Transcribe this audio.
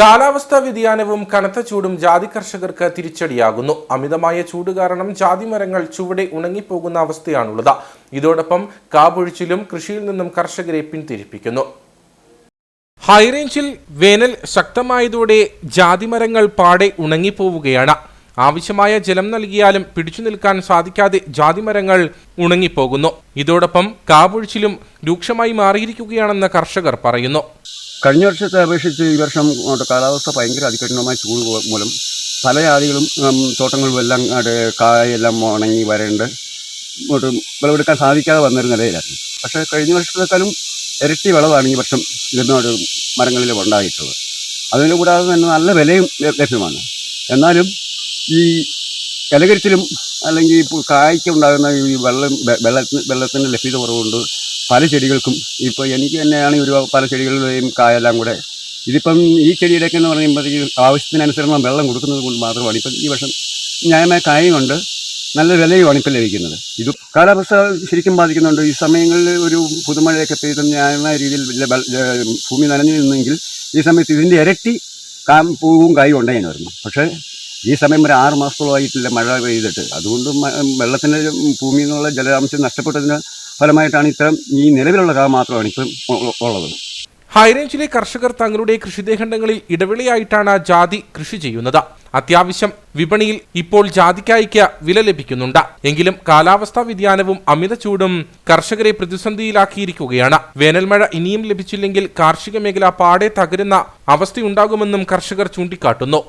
കാലാവസ്ഥാ വ്യതിയാനവും കനത്ത ചൂടും ജാതി കർഷകർക്ക് തിരിച്ചടിയാകുന്നു. അമിതമായ ചൂട് കാരണം ജാതി മരങ്ങൾ ചുവടെ ഉണങ്ങിപ്പോകുന്ന അവസ്ഥയാണുള്ളത്. ഇതോടൊപ്പം കാപൊഴിച്ചിലും കൃഷിയിൽ നിന്നും കർഷകരെ പിന്തിരിപ്പിക്കുന്നു ഹൈറേഞ്ചിൽ വേനൽ ശക്തമായതോടെ ജാതി മരങ്ങൾ പാടെ ഉണങ്ങിപ്പോവുകയാണ്. ആവശ്യമായ ജലം നൽകിയാലും പിടിച്ചു നിൽക്കാൻ സാധിക്കാതെ ജാതിമരങ്ങൾ ഉണങ്ങിപ്പോകുന്നു. ഇതോടൊപ്പം കാപൊഴിച്ചിലും രൂക്ഷമായി മാറിയിരിക്കുകയാണെന്ന് കർഷകർ പറയുന്നു. കഴിഞ്ഞ വർഷത്തെ അപേക്ഷിച്ച് ഈ വർഷം കാലാവസ്ഥ ഭയങ്കര അതികഠിനമായ ചൂട് മൂലം പല ആദികളും തോട്ടങ്ങളും എല്ലാം കായെല്ലാം ഉണങ്ങി വരേണ്ട. ഇങ്ങോട്ട് വിളവെടുക്കാൻ സാധിക്കാതെ വന്നൊരു നിലയിലായിരുന്നു. പക്ഷേ കഴിഞ്ഞ വർഷത്തേക്കാളും ഇരട്ടി വിളവാണ് ഈ വർഷം ഇതിനോട് മരങ്ങളിൽ ഉണ്ടായിട്ടുള്ളത്. അതിന് കൂടാതെ തന്നെ നല്ല വിലയും ലഭ്യമാണ്. എന്നാലും ഈ ഇലകരിച്ചിലും അല്ലെങ്കിൽ കായ്ക്കുണ്ടാകുന്ന ഈ വെള്ളം വെള്ളത്തിന് വെള്ളത്തിന്റെ ലഭ്യത കുറവുകൊണ്ട് പല ചെടികൾക്കും ഇപ്പോൾ എനിക്ക് തന്നെയാണ് ഒരു പല ചെടികളുടെയും കായെല്ലാം കൂടെ. ഇതിപ്പം ഈ ചെടിയുടെയൊക്കെ എന്ന് പറയുമ്പോഴത്തേക്ക് ആവശ്യത്തിനനുസരണം വെള്ളം കൊടുക്കുന്നത് കൊണ്ട് മാത്രമാണ്. ഇപ്പം ഈ വർഷം ന്യായമായ കായുമുണ്ട് നല്ല വിലയുമാണ് ഇപ്പം ലഭിക്കുന്നത്. ഇത് കാലാവസ്ഥ ശരിക്കും ബാധിക്കുന്നുണ്ട്. ഈ സമയങ്ങളിൽ ഒരു പുതുമഴയൊക്കെ പെയ്ത് ന്യായമായ രീതിയിൽ ഭൂമി നനഞ്ഞു നിന്നെങ്കിൽ ഈ സമയത്ത് ഇതിന്റെ ഇരട്ടി കാ പൂവും കായും ഉണ്ടായി വരുന്നു പക്ഷേ ഈ സമയം ഒരു ആറ് മാസത്തോളമായിട്ടില്ല മഴ പെയ്തിട്ട്. അതുകൊണ്ട് വെള്ളത്തിന്റെ ഭൂമിയിൽ നിന്നുള്ള ജലാംശം നഷ്ടപ്പെട്ടതിന് ഫലമായിട്ടാണ് ഇത്തരം ഈ നിലവിലുള്ള കാ മാത്രമാണ് ഇപ്പം ഉള്ളത്. ഹൈറേഞ്ചിലെ കർഷകർ തങ്ങളുടെ കൃഷിദേഖണ്ഡങ്ങളിൽ ഇടവേളയായിട്ടാണ് ജാതി കൃഷി ചെയ്യുന്നത്. അത്യാവശ്യം വിപണിയിൽ ഇപ്പോൾ ജാതിക്കായ്ക്ക് വില ലഭിക്കുന്നുണ്ട്. എങ്കിലും കാലാവസ്ഥാ വ്യതിയാനവും അമിത ചൂടും കർഷകരെ പ്രതിസന്ധിയിലാക്കിയിരിക്കുകയാണ്. വേനൽമഴ ഇനിയും ലഭിച്ചില്ലെങ്കിൽ കാർഷിക മേഖല പാടെ തകരുന്ന അവസ്ഥയുണ്ടാകുമെന്നും കർഷകർ ചൂണ്ടിക്കാട്ടുന്നു.